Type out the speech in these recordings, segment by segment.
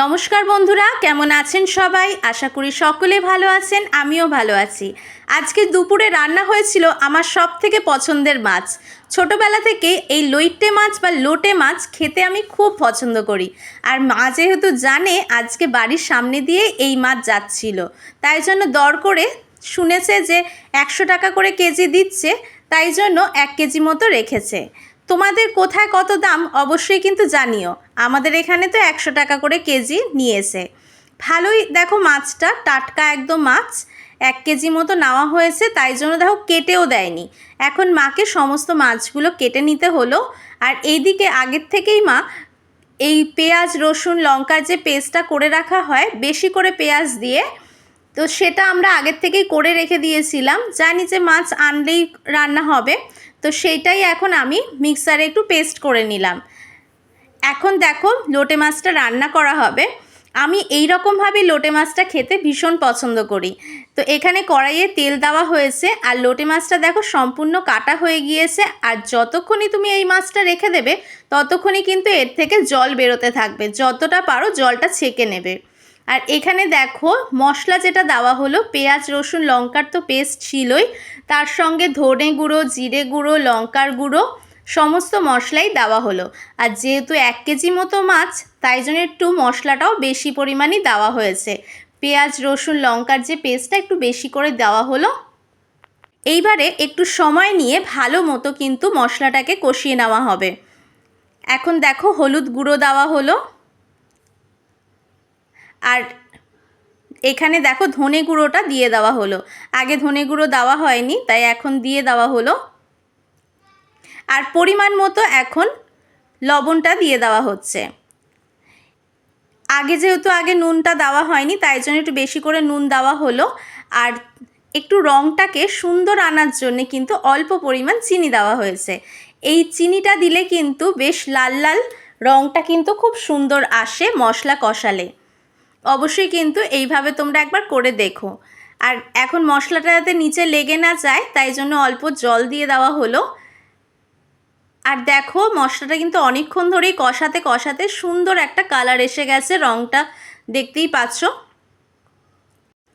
নমস্কার বন্ধুরা, কেমন আছেন সবাই? আশা করি সকলে ভালো আছেন, আমিও ভালো আছি। আজকে দুপুরে রান্না হয়েছিল আমার সব থেকে পছন্দের মাছ। ছোটবেলা থেকে এই লইটে মাছ বা লোটে মাছ খেতে আমি খুব পছন্দ করি। আর মা যেহেতু জানে, আজকে বাড়ির সামনে দিয়ে এই মাছ যাচ্ছিল। তাই জন্য দর করে শুনেছে যে একশো টাকা করে কেজি দিচ্ছে, তাই জন্য এক কেজি মতো রেখেছে। তোমাদের কোথায় কত দাম অবশ্যই কিন্তু জানিও। আমাদের এখানে তো একশো টাকা করে কেজি নিয়েছে। ভালোই দেখো মাছটা, টাটকা একদম মাছ। এক কেজি মতো নেওয়া হয়েছে, তাই জন্য দেখো কেটেও দেয়নি। এখন মাকে সমস্ত মাছগুলো কেটে নিতে হলো। আর এইদিকে আগের থেকেই মা এই পেঁয়াজ, রসুন, লঙ্কার যে পেস্টটা করে রাখা হয়, বেশি করে পেঁয়াজ দিয়ে, তো সেটা আমরা আগের থেকেই করে রেখে দিয়েছিলাম। জানি যে মাছ আনলেই রান্না হবে। তো সেইটাই এখন আমি মিক্সারে একটু পেস্ট করে নিলাম। এখন দেখো লোটে মাছটা রান্না করা হবে। আমি এই রকমভাবে লোটে মাছটা খেতে ভীষণ পছন্দ করি। তো এখানে কড়াইয়ে তেল দেওয়া হয়েছে আর লোটে মাছটা দেখো সম্পূর্ণ কাটা হয়ে গিয়েছে আর যতক্ষণই তুমি এই মাছটা রেখে দেবে, ততক্ষণই কিন্তু এর থেকে জল বেরোতে থাকবে। যতটা পারো জলটা ছেঁকে নেবে। আর এখানে দেখো, মশলা যেটা দেওয়া হলো, পেঁয়াজ, রসুন, লঙ্কার তো পেস্ট ছিলই, তার সঙ্গে ধনে গুঁড়ো, জিরে গুঁড়ো, লঙ্কার গুঁড়ো, সমস্ত মশলাই দেওয়া হলো। আর যেহেতু এক কেজি মতো মাছ, তাই জন্য একটু মশলাটাও বেশি পরিমাণই দেওয়া হয়েছে। পেঁয়াজ, রসুন, লঙ্কার যে পেস্টটা একটু বেশি করে দেওয়া হলো, এইবারে একটু সময় নিয়ে ভালো মতো কিন্তু মশলাটাকে কষিয়ে নেওয়া হবে। এখন দেখো, হলুদ গুঁড়ো দেওয়া হলো। আর এখানে দেখো ধনে গুঁড়োটা দিয়ে দেওয়া হলো। আগে ধনে গুঁড়ো দেওয়া হয়নি, তাই এখন দিয়ে দেওয়া হলো। আর পরিমাণ মতো এখন লবণটা দিয়ে দেওয়া হচ্ছে। আগে যেহেতু আগে নুনটা দেওয়া হয়নি, তাই জন্য একটু বেশি করে নুন দেওয়া হলো। আর একটু রঙটাকে সুন্দর আনার জন্য কিন্তু অল্প পরিমাণ চিনি দেওয়া হয়েছে। এই চিনিটা দিলে কিন্তু বেশ লাল লাল রঙটা কিন্তু খুব সুন্দর আসে মশলা কষালে। অবশ্যই কিন্তু এইভাবে তোমরা একবার করে দেখো। আর এখন মশলাটা যাতে নিচে লেগে না যায়, তাই জন্য অল্প জল দিয়ে দেওয়া হলো। আর দেখো, মশলাটা কিন্তু অনেকক্ষণ ধরেই কষাতে কষাতে সুন্দর একটা কালার এসে গেছে রঙটা দেখতেই পাচ্ছ?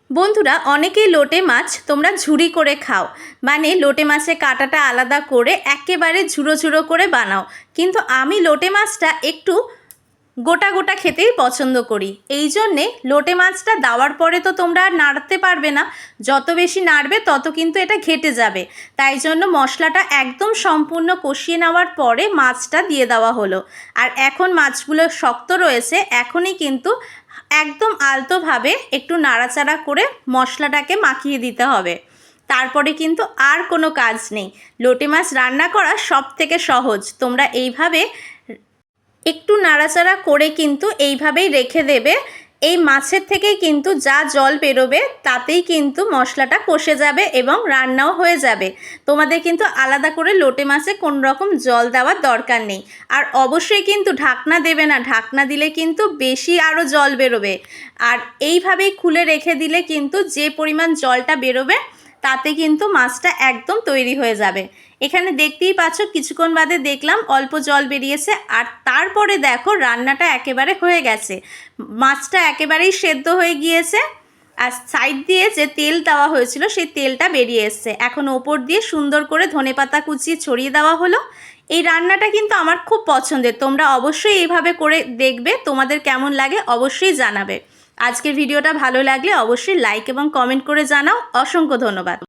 বন্ধুরা, অনেকেই লোটে মাছ তোমরা ঝুড়ি করে খাও। মানে লোটে মাছের কাঁটাটা আলাদা করে একেবারে ঝুড়ো ঝুড়ো করে বানাও। কিন্তু আমি লোটে মাছটা একটু গোটা গোটা খেতেই পছন্দ করি। এই জন্যে লোটে মাছটা দেওয়ার পরে তো তোমরা আর নাড়তে পারবে না। যত বেশি নাড়বে তত কিন্তু এটা ঘেটে যাবে। তাই জন্য মশলাটা একদম সম্পূর্ণ কষিয়ে নেওয়ার পরে মাছটা দিয়ে দেওয়া হলো। আর এখন মাছগুলো শক্ত রয়েছে, এখনই কিন্তু একদম আলতোভাবে একটু নাড়াচাড়া করে মশলাটাকে মাখিয়ে দিতে হবে। তারপরে কিন্তু আর কোনো কাজ নেই। লোটে মাছ রান্না করা সব থেকে সহজ। তোমরা এইভাবে একটু নাড়াচাড়া করে কিন্তু এইভাবেই রেখে দেবে। এই মাছের থেকেই কিন্তু যা জল বেরোবে, তাতেই কিন্তু মশলাটা কষে যাবে এবং রান্নাও হয়ে যাবে। তোমাদের কিন্তু আলাদা করে লোটে মাছে কোনো রকম জল দেওয়ার দরকার নেই। আর অবশ্যই কিন্তু ঢাকনা দেবে না, ঢাকনা দিলে কিন্তু বেশি আরও জল বেরোবে। আর এইভাবেই খুলে রেখে দিলে কিন্তু যে পরিমাণ জলটা বেরোবে তাতে কিন্তু মাছটা একদম তৈরি হয়ে যাবে। এখানে দেখতেই পাচ্ছ, কিছুক্ষণ বাদে দেখলাম অল্প জল বেরিয়েছে আর তারপরে দেখো রান্নাটা একেবারে হয়ে গেছে। মাছটা একেবারেই সেদ্ধ হয়ে গিয়েছে আর সাইড দিয়ে যে তেল দেওয়া হয়েছিল সেই তেলটা বেরিয়ে এসছে। এখন ওপর দিয়ে সুন্দর করে ধনেপাতা কুচিয়ে ছড়িয়ে দেওয়া হলো। এই রান্নাটা কিন্তু আমার খুব পছন্দের। তোমরা অবশ্যই এইভাবে করে দেখবে। তোমাদের কেমন লাগে অবশ্যই জানাবে। আজকের ভিডিওটা ভালো লাগলে অবশ্যই লাইক এবং কমেন্ট করে জানাও। অসংখ্য ধন্যবাদ।